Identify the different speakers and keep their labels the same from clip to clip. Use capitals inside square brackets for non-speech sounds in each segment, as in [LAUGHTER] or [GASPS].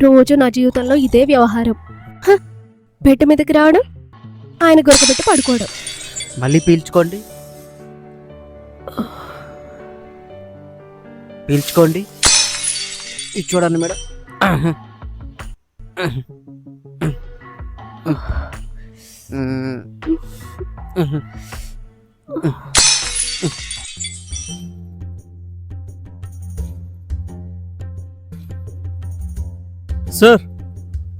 Speaker 1: రోజు నా జీవితంలో ఇదే వ్యవహారం. బెడ్ మీదకి రావడం ఆయన గురకబెట్టి పడుకోవడం.
Speaker 2: మళ్ళీ పీల్చుకోండి. పీల్చుకోండి. ఇది చూడండి మేడం.
Speaker 3: సార్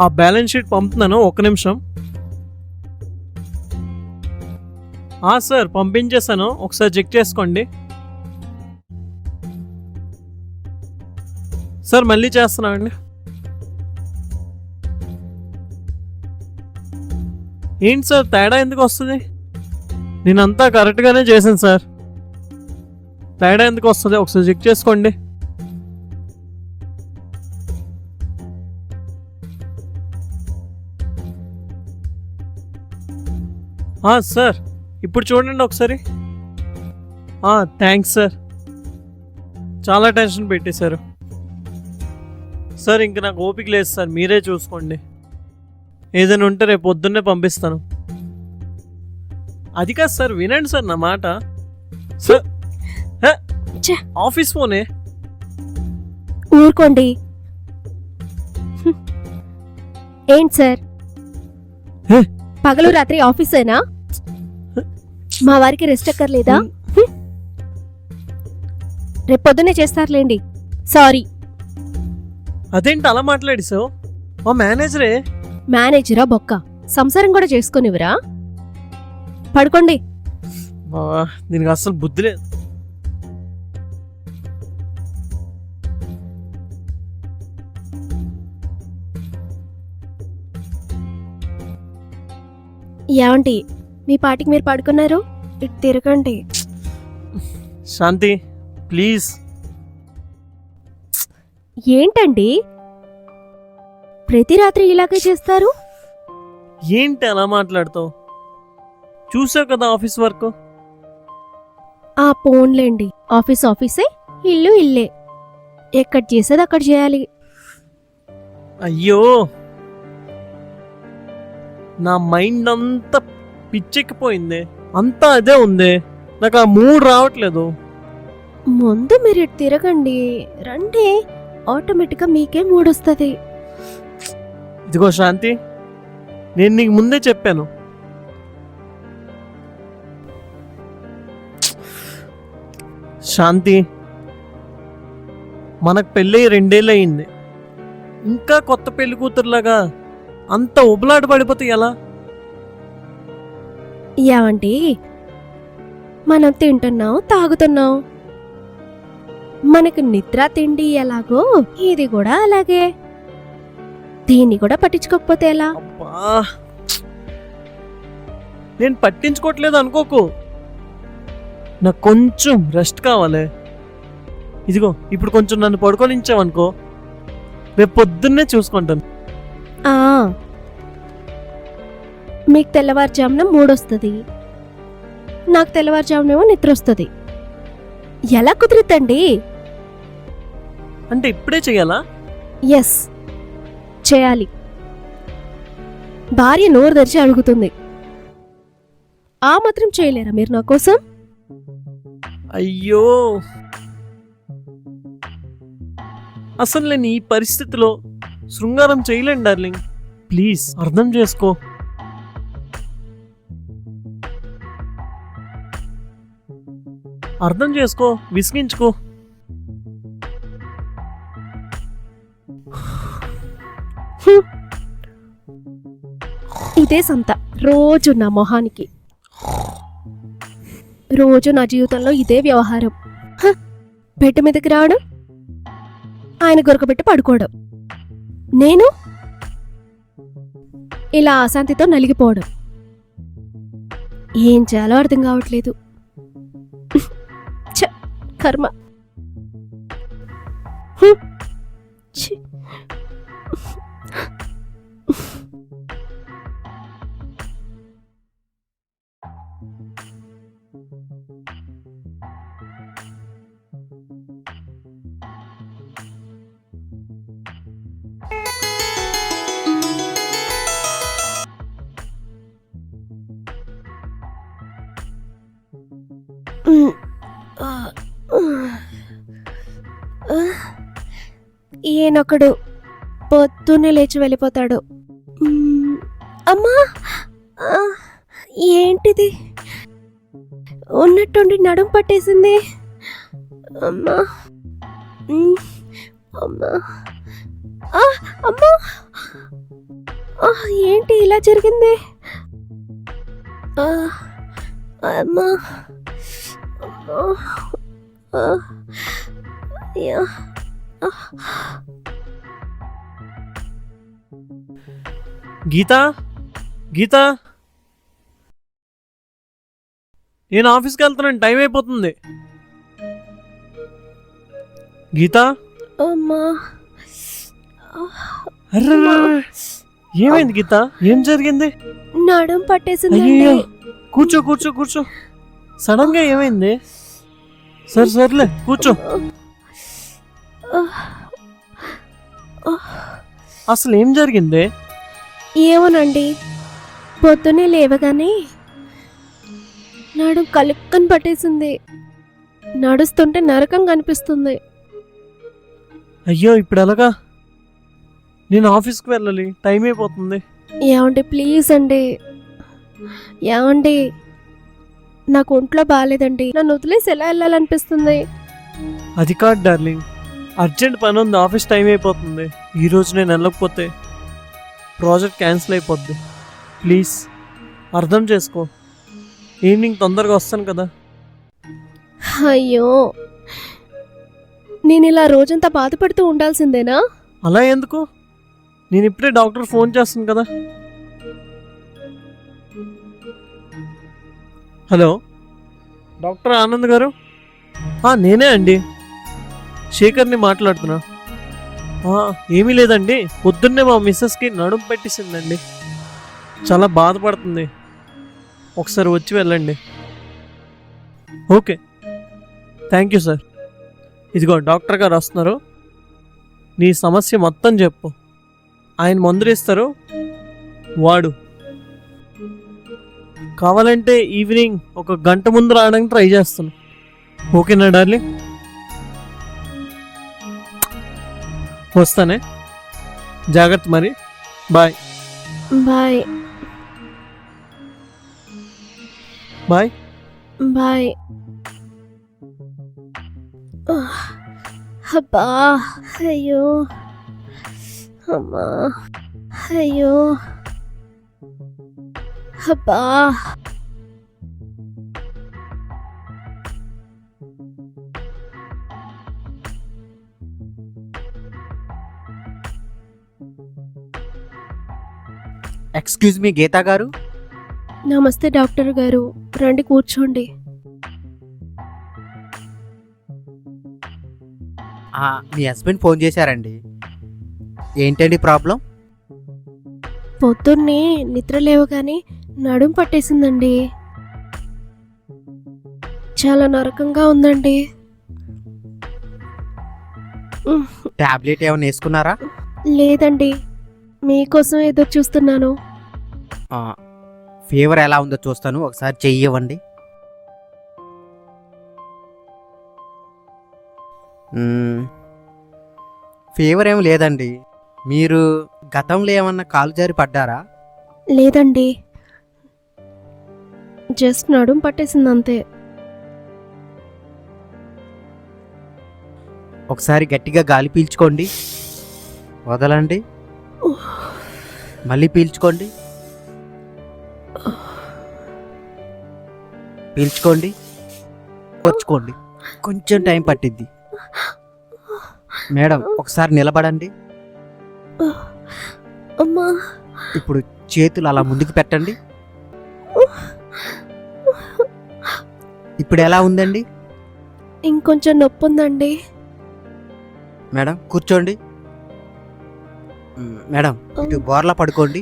Speaker 3: ఆ బ్యాలెన్స్ షీట్ పంపుతున్నాను ఒక నిమిషం. సార్ పంపించేశాను. ఒకసారి చెక్ చేసుకోండి. సార్ మళ్ళీ చేస్తున్నామండి ఏంటి సార్ తేడా ఎందుకు వస్తుంది? నేనంతా కరెక్ట్గానే చేశాను సార్. తేడా ఎందుకు వస్తుంది? ఒకసారి చెక్ చేసుకోండి. సార్. ఇప్పుడు చూడండి ఒకసారి. Thanks sir. చాలా టెన్షన్ పెట్టేశారు. సార్ ఇంక నాకు ఓపిక లేదు సార్. మీరే చూసుకోండి. ఏదైనా ఉంటే రేపు పొద్దున్నే పంపిస్తాను. అది కాదు సార్. వినండి సార్ నా మాట. సార్. ఆఫీస్ ఫోనే?
Speaker 1: ఊరుకోండి. ఏంటి సార్?
Speaker 3: హే.
Speaker 1: పగలు రాత్రి ఆఫీసేనా? మా వారికి రెస్ట్ ఎక్కర్లేదా హ్మ్. రేపు పొద్దున్నే చేస్తారులేండి. సారీ.
Speaker 3: అదేంటి అలా మాట్లాడేసావు మా మేనేజరే.
Speaker 1: మేనేజరా బొక్క? సంసారం కూడా చేసుకునివరా? పడుకోండి.
Speaker 3: దీనికి అసలు బుద్ధి లేదు.
Speaker 1: ఏమంటి మీ పాటికి మీరు పడుకున్నారు? ఇటు తిరగండి.
Speaker 3: శాంతి ప్లీజ్.
Speaker 1: ఏంటండి? ప్రతి రాత్రి ఇలాగే చేస్తారు?
Speaker 3: ఏంటి అలా మాట్లాడతావు? చూసావు కదా ఆఫీస్ వర్క్?
Speaker 1: ఆ పోన్లేండి. ఆఫీస్ ఆఫీసే ఇల్లు ఇల్లే. ఎక్కడ చేసేది అక్కడ చేయాలి.
Speaker 3: అయ్యో! నా మైండ్ అంతా పిచ్చెక్కిపోయింది. అంతా అదే ఉంది. నాకు ఆ మూడ్ రావట్లేదు.
Speaker 1: ముందు మీరు ఇటు తిరగండి. రండి. ఆటోమేటిక్గా మీకే మూడొస్తుంది
Speaker 3: ఇదిగో శాంతి నేను నీకు ముందే చెప్పాను. శాంతి మనకు పెళ్ళి రెండేళ్ళు అయింది ఇంకా కొత్త పెళ్ళి కూతురులాగా అంత ఉబలాట పడిపోతే ఎలా?
Speaker 1: ఏమండి మనం తింటున్నాం తాగుతున్నాం. మనకు నిద్ర తిండి ఎలాగో ఇది కూడా అలాగే. దీన్ని కూడా పట్టించుకోకపోతే ఎలా?
Speaker 3: నేను పట్టించుకోవట్లేదు అనుకోకు. నాకు కొంచెం రెస్ట్ కావాలి. ఇదిగో ఇప్పుడు కొంచెం నన్ను పడుకోనించావనుకో రేపు పొద్దున్నే చూసుకుంటాను.
Speaker 1: మీకు తెల్లవారుజామున మూడొస్తుంది. నాకు తెల్లవారుజామునేమో నిద్ర వస్తుంది ఎలా కుదురుద్దండి
Speaker 3: అంటే ఇప్పుడే చెయ్యాలా
Speaker 1: ఎస్ చేయాలి. భార్య నోరు తెరిచి అడుగుతుంది. ఆ మాత్రం చేయలేరా మీరు నా కోసం?
Speaker 3: అయ్యో! అసలు నేను ఈ పరిస్థితిలో శృంగారం చేయలేను డార్లింగ్. ప్లీజ్ అర్థం చేసుకో. అర్థం చేసుకో విసిగించుకో.
Speaker 1: ఇదే సంత. రోజు నా మొహానికి. రోజు నా జీవితంలో ఇదే వ్యవహారం. బెడ్ మీదకి రావడం ఆయన గొరకబెట్టి పడుకోవడం. నేను ఇలా అశాంతితో నలిగిపోవడం. ఏం చేయాలో అర్థం కావట్లేదు. कर्म। हम्म। छी। లేనొకడు పొద్దున్నే లేచి వెళ్ళిపోతాడు. అమ్మా! ఆ, ఏంటిది? ఉన్నట్టుండి నడుం పట్టేసింది. అమ్మా! అమ్మా! అమ్మా! ఏంటి ఇలా జరిగింది? అమ్మా! అమ్మా!
Speaker 3: గీత? గీత? నేను ఆఫీస్కి వెళ్తున్నాను టైం అయిపోతుంది. గీత?
Speaker 1: అమ్మా.
Speaker 3: ఏమైంది గీత? ఏం జరిగింది?
Speaker 1: నడుం పట్టేసిందండి.
Speaker 3: అయ్యో కూర్చో కూర్చో కూర్చో. సడన్గా ఏమైంది? సరే సర్లే కూర్చో. అసలు ఏం జరిగింది?
Speaker 1: ఏమోనండి. పొద్దున్నే లేవగానే నడుం కలుక్కని పట్టేసింది. నడుస్తుంటే నరకం కనిపిస్తుంది.
Speaker 3: అయ్యో ఇప్పుడు ఎలాగా? నేను ఆఫీస్కి వెళ్ళాలి. టైం అయిపోతుంది.
Speaker 1: ఏమండి ప్లీజ్ అండి. ఏమండి నాకు ఒంట్లో బాగాలేదండి. నన్ను వదిలేసి ఎలా వెళ్ళాలనిపిస్తుంది?
Speaker 3: అది కాదు డార్లింగ్. అర్జెంట్ పని ఉంది ఆఫీస్ టైం అయిపోతుంది. ఈరోజు నేను వెళ్ళకపోతే ప్రాజెక్ట్ క్యాన్సిల్ అయిపోద్ది. ప్లీజ్ అర్థం చేసుకో. ఈవినింగ్ తొందరగా వస్తాను కదా.
Speaker 1: అయ్యో నేను ఇలా రోజంతా బాధపడుతూ ఉండాల్సిందేనా?
Speaker 3: అలా ఎందుకు? నేను ఇప్పుడే డాక్టర్ ఫోన్ చేస్తాను కదా. హలో డాక్టర్ ఆనంద్ గారు? నేనే అండి. శేఖర్ని మాట్లాడుతున్నా. ఏమీ లేదండి. పొద్దున్నే మా మిస్సెస్కి నడుము పెట్టేసిందండి. చాలా బాధపడుతుంది. ఒకసారి వచ్చి వెళ్ళండి. ఓకే. Thank you sir. ఇదిగో డాక్టర్ గారు వస్తున్నారు. నీ సమస్య మొత్తం చెప్పు. ఆయన మందులేస్తారు వాడు. కావాలంటే ఈవినింగ్ ఒక గంట ముందు రావడానికి ట్రై చేస్తాను. ఓకేనా డార్లింగ్? వస్తానే. జాగ్రత్త మరి. బాయ్.
Speaker 1: బాయ్.
Speaker 3: బాయ్.
Speaker 1: బాయ్. అబ్బా అయ్యో. అమ్మా అయ్యో. అబ్బా.
Speaker 2: ఎక్స్క్యూజ్ మీ గీతా గారు?
Speaker 1: నమస్తే డాక్టర్ గారు. రండి కూర్చోండి.
Speaker 2: మీ హస్బెండ్ ఫోన్ చేశారండి. ఏంటండి ప్రాబ్లం?
Speaker 1: పొద్దున్నే నిద్ర లేవగానే నడుం పట్టేసిందండి. చాలా నరకంగా ఉందండి.
Speaker 2: టాబ్లెట్ ఏమైనా వేసుకున్నారా?
Speaker 1: లేదండి. మీకోసం ఎదురు చూస్తున్నాను.
Speaker 2: ఫీవర్ ఎలా ఉందో చూస్తాను. ఒకసారి చెయ్యి ఇవ్వండి మ్మ్. ఫీవర్ ఏమి లేదండి. మీరు గతంలో ఏమన్నా కాలు జారి పడ్డారా?
Speaker 1: లేదండి. జస్ట్ నడుం పట్టేసింది అంతే.
Speaker 2: ఒకసారి గట్టిగా గాలి పీల్చుకోండి. వదలండి. మళ్ళీ పీల్చుకోండి. పీల్చుకోండి. వచ్చుకోండి కొంచెం టైం పట్టిద్ది. మేడం ఒకసారి నిలబడండి.
Speaker 1: అమ్మా.
Speaker 2: ఇప్పుడు చేతులు అలా ముందుకు పెట్టండి. ఇప్పుడు ఎలా ఉందండి?
Speaker 1: ఇంకొంచెం నొప్పి ఉందండి.
Speaker 2: మేడం కూర్చోండి. మేడం ఇటు బోర్లా పడుకోండి.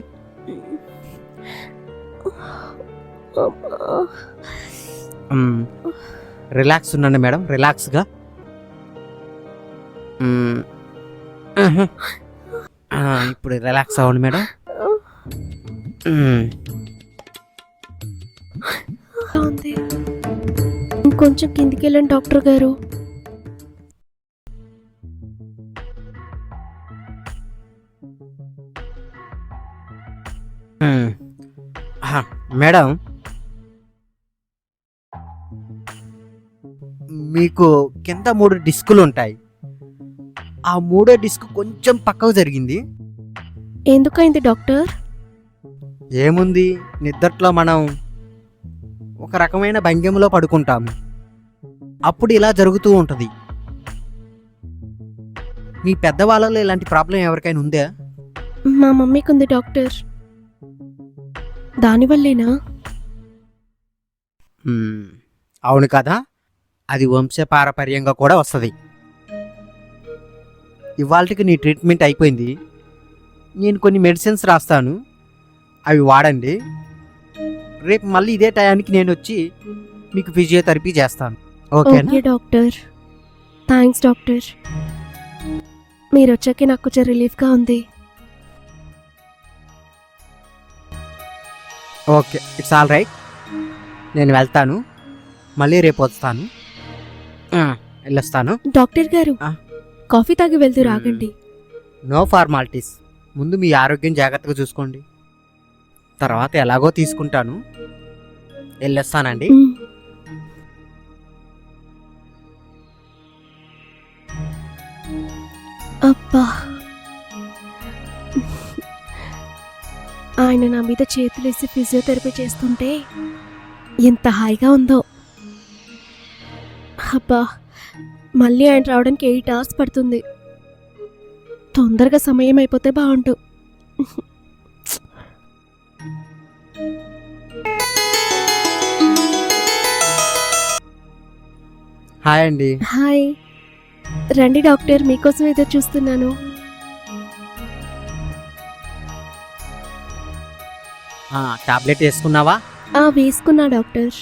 Speaker 2: రిలాక్స్ ఉండండి మేడం రిలాక్స్గా ఇప్పుడు రిలాక్స్ అవ్వండి మేడం.
Speaker 1: ఉంది ఇంకొంచెం కిందికి వెళ్ళండి డాక్టర్ గారు.
Speaker 2: మేడం మీకు కింద మూడు డిస్కులు ఉంటాయి. ఆ మూడో డిస్క్ కొంచెం పక్కకు జరిగింది.
Speaker 1: ఎందుకైంది డాక్టర్?
Speaker 2: ఏముంది? నిద్దట్లో మనం ఒక రకమైన భంగిమలో పడుకుంటాము అప్పుడు ఇలా జరుగుతూ ఉంటుంది. మీ పెద్దవాళ్ళలో ఇలాంటి ప్రాబ్లం ఎవరికైనా ఉందా?
Speaker 1: మా మమ్మీకి ఉంది డాక్టర్. దానివల్లేనా.
Speaker 2: అవును కదా? అది వంశపారపర్యంగా కూడా వస్తుంది. ఇవాళకి నీ ట్రీట్మెంట్ అయిపోయింది. నేను కొన్ని మెడిసిన్స్ రాస్తాను. అవి వాడండి. రేపు మళ్ళీ ఇదే టయానికి నేను వచ్చి మీకు ఫిజియోథెరపీ చేస్తాను.
Speaker 1: Okay doctor. Thanks doctor. మీరు వచ్చాక నాకు కొంచెం రిలీఫ్గా ఉంది.
Speaker 2: Okay it's all right. నేను వెళ్తాను. మళ్ళీ రేపు వస్తాను. వెళ్ళొస్తాను.
Speaker 1: డాక్టర్ గారు
Speaker 2: ఆ.
Speaker 1: కాఫీ తాగి వెళ్తూ. రాగండి
Speaker 2: నో ఫార్మాలిటీస్. ముందు మీ ఆరోగ్యం జాగ్రత్తగా చూసుకోండి. తర్వాత ఎలాగో తీసుకుంటాను. వెళ్ళొస్తానండి.
Speaker 1: మ్మ్. అబ్బా. ఆయన నా మీద చేతులేసి ఫిజియోథెరపీ చేస్తుంటే ఎంత హాయిగా ఉందో. అబ్బా మళ్ళీ ఆయన రావడానికి ఎయిట్ అవర్స్ పడుతుంది. తొందరగా సమయం అయిపోతే బాగుండు.
Speaker 2: హాయ్ అండి.
Speaker 1: హాయ్. రండి డాక్టర్ మీకోసం ఎదురు చూస్తున్నాను.
Speaker 2: టాబ్లెట్ వేసుకున్నావా?
Speaker 1: ఆ వేసుకున్నా డాక్టర్.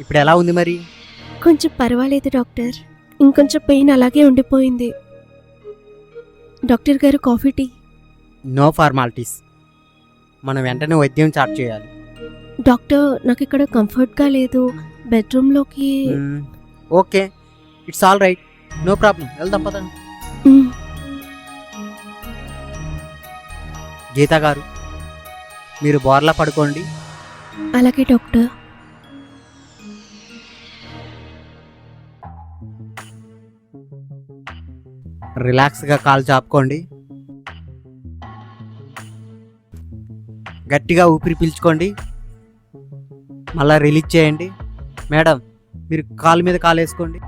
Speaker 2: ఇప్పుడు ఎలా ఉంది మరి?
Speaker 1: కొంచెం పర్వాలేదు డాక్టర్. ఇంకొంచెం పెయిన్ అలాగే ఉండిపోయింది. డాక్టర్ గారు కాఫీ టీ.
Speaker 2: No formalities. మనం వెంటనే వైద్యం చార్ట్ చేయాలి.
Speaker 1: డాక్టర్ నాకు ఇక్కడ కంఫర్ట్గా లేదు. బెడ్రూమ్లోకి.
Speaker 2: Okay. It's all right. No problem వెళ్దాం పదండి. గీత గారు మీరు బోర్లా పడుకోండి.
Speaker 1: అలాగే డాక్టర్.
Speaker 2: రిలాక్స్గా కాలు చాపుకోండి. గట్టిగా ఊపిరి పీల్చుకోండి. మళ్ళా రిలీజ్ చేయండి. మేడం మీరు కాలు మీద కాలు వేసుకోండి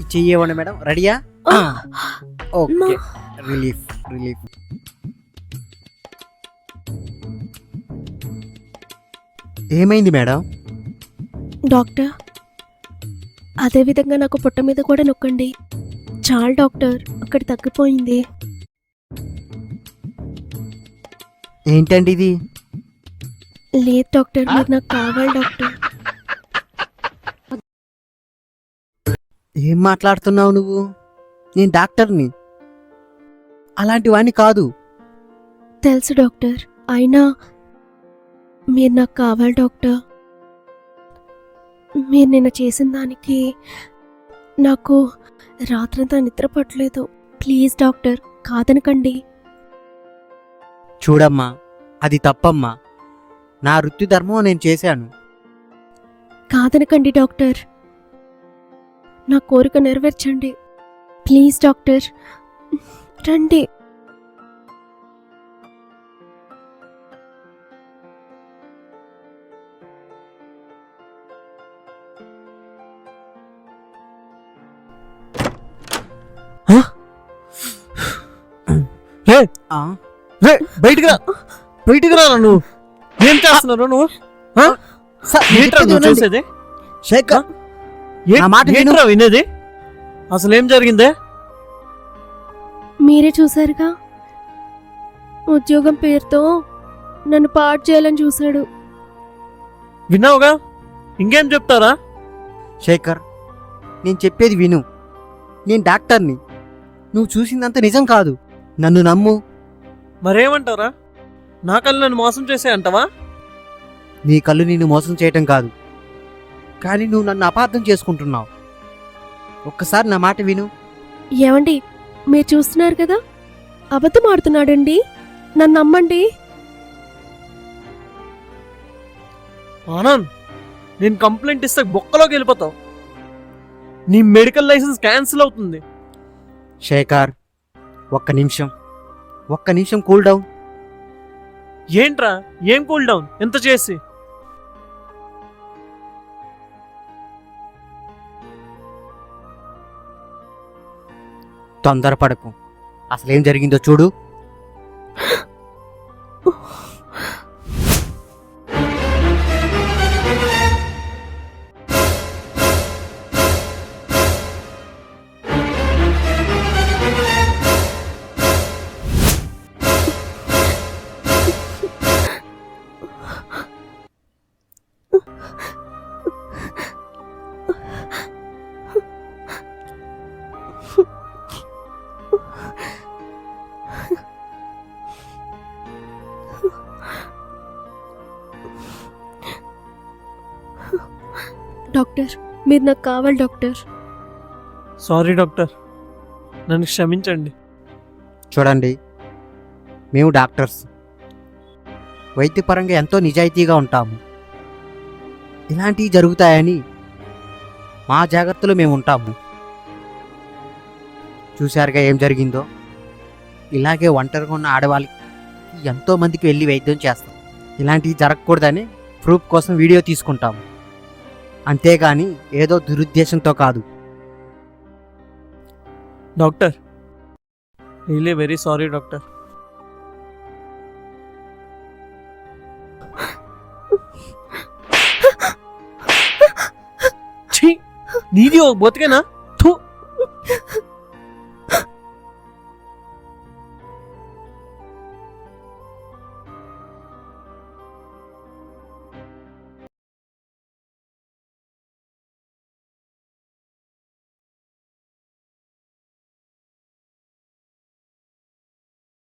Speaker 2: ఈ చెయ్యి ఇవ్వండి మేడం రెడీయా ఓకే. రిలీఫ్ రిలీఫ్ ఏమైంది మేడం?
Speaker 1: డాక్టర్ అదే విధంగా నాకు పొట్ట మీద కూడా నొక్కండి. చాలు డాక్టర్ అక్కడ తగ్గిపోయింది.
Speaker 2: ఏంటండి ఇది
Speaker 1: లేదు డాక్టర్ మీరు నాకు కావాలి డాక్టర్.
Speaker 2: ఏం మాట్లాడుతున్నావు నువ్వు? నేను డాక్టర్ని. అలాంటి వాణ్ణి కాదు.
Speaker 1: తెలుసు డాక్టర్ అయినా మీరు నాకు కావాలి డాక్టర్. మీరు నిన్న చేసిన దానికి నాకు రాత్రంతా నిద్ర పట్టలేదు. ప్లీజ్ డాక్టర్ కాదనకండి.
Speaker 2: చూడమ్మా అది తప్పమ్మా. నా వృత్తి ధర్మం నేను చేశాను.
Speaker 1: కాదనకండి డాక్టర్. నా కోరిక నెరవేర్చండి. ప్లీజ్ డాక్టర్ రండి.
Speaker 3: రే
Speaker 2: ఆ,
Speaker 3: రే బయటికి రా. బయటికి రా నువ్వు? ఏం చేస్తున్నారు నువ్వు? ఏంట్రా నువ్వు. చూసేది?
Speaker 2: మాట.
Speaker 3: ఏంట్రా వినేది? అసలు ఏం జరిగిందే?
Speaker 1: మీరే చూశారుగా ఉద్యోగం పేరుతో నన్ను పాడు చేయాలని చూశాడు.
Speaker 3: విన్నావుగా? ఇంకేం చెప్తారా?
Speaker 2: శేఖర్ నేను చెప్పేది విను. నేను డాక్టర్ని. నువ్వు చూసిందంత నిజం కాదు. నన్ను నమ్ము.
Speaker 3: మరేమంటారా నా కళ్ళు నన్ను మోసం చేసే అంటావా?
Speaker 2: నీ కళ్ళు నిన్ను మోసం చేయటం కాదు. కానీ నువ్వు నన్ను అపార్థం చేసుకుంటున్నావు. ఒక్కసారి నా మాట విను.
Speaker 1: ఏమండి మీరు చూస్తున్నారు కదా? అబద్ధం ఆడుతున్నాడండి. నన్ను నమ్మండి.
Speaker 3: ఆనంద్ నేను కంప్లైంట్ ఇస్తే బొక్కలోకి వెళ్ళిపోతావు. నీ మెడికల్ లైసెన్స్ క్యాన్సిల్ అవుతుంది.
Speaker 2: శేఖర్ ఒక్క నిమిషం. ఒక్క నిమిషం కూల్ డౌన్.
Speaker 3: ఏంట్రా? ఏం కూల్ డౌన్? ఎంత చేసి?
Speaker 2: తొందరపడకు. అసలేం జరిగిందో చూడు. [GASPS]
Speaker 1: డాక్టర్. మీరు నాకు కావాలి డాక్టర్.
Speaker 3: Sorry doctor. నన్ను క్షమించండి.
Speaker 2: చూడండి మేము డాక్టర్స్. వైద్యపరంగా ఎంతో నిజాయితీగా ఉంటాము. ఇలాంటివి జరుగుతాయని మా జాగ్రత్తలో మేము ఉంటాము. చూశారుగా ఏం జరిగిందో? ఇలాగే ఒంటరిగా ఉన్న ఆడవాళ్ళకి ఎంతో మందికి వెళ్ళి వైద్యం చేస్తాం. ఇలాంటివి జరగకూడదని ప్రూఫ్ కోసం వీడియో తీసుకుంటాము. అంతేగాని ఏదో దురుద్దేశంతో కాదు.
Speaker 3: Doctor really very sorry doctor. ఛీ నీది ఒక బతికేనా?